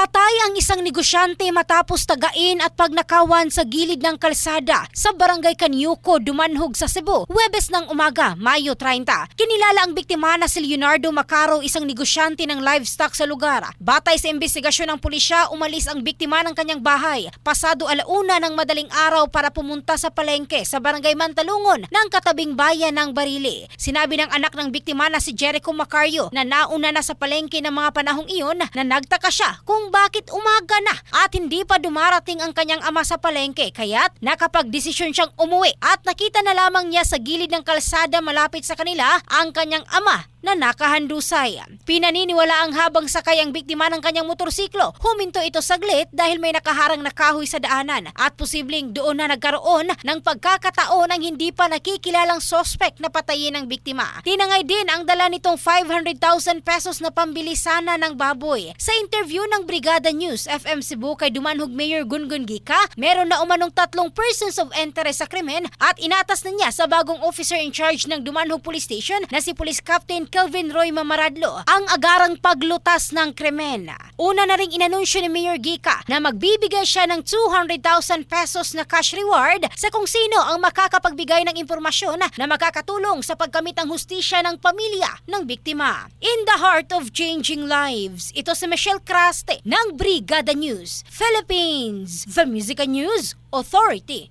Patay ang isang negosyante matapos tagain at pagnakawan sa gilid ng kalsada sa barangay Kanyuko, Dumanhog sa Cebu, Huwebes ng umaga, Mayo 30. Kinilala ang biktima na si Leonardo Macaro, isang negosyante ng livestock sa lugar. Batay sa investigasyon ng pulisya, umalis ang biktima ng kanyang bahay pasado alauna ng madaling araw para pumunta sa palengke sa barangay Mantalungon ng katabing bayan ng Barili. Sinabi ng anak ng biktima na si Jericho Macario na nauna na sa palengke ng mga panahong iyon na nagtaka siya kung bakit umaga na at hindi pa dumarating ang kanyang ama sa palengke. Kaya't nakapagdesisyon siyang umuwi at nakita na lamang niya sa gilid ng kalsada malapit sa kanila ang kanyang ama na nakahandusay. Pinaniniwala ang habang sakay ang biktima ng kanyang motorsiklo. Huminto ito saglit dahil may nakaharang na kahoy sa daanan at posibleng doon na nagkaroon ng pagkakataon ng hindi pa nakikilalang sospek na patayin ang biktima. Tinangay din ang dala nitong 500,000 pesos na pambili sana ng baboy. Sa interview ng Brigada News FM Cebu kay Dumanhog Mayor Gungun Gika, meron na umanong tatlong persons of interest sa krimen at inatas na niya sa bagong officer in charge ng Dumanhog Police Station na si Police Captain Kelvin Roy Mamaradlo ang agarang paglutas ng krimen. Una na ring inanunsyo ni Mayor Gika na magbibigay siya ng 200,000 pesos na cash reward sa kung sino ang makakapagbigay ng impormasyon na makakatulong sa pagkamit ng hustisya ng pamilya ng biktima. In the heart of changing lives, ito si Michelle Craste ng Brigada News, Philippines, The Music News Authority.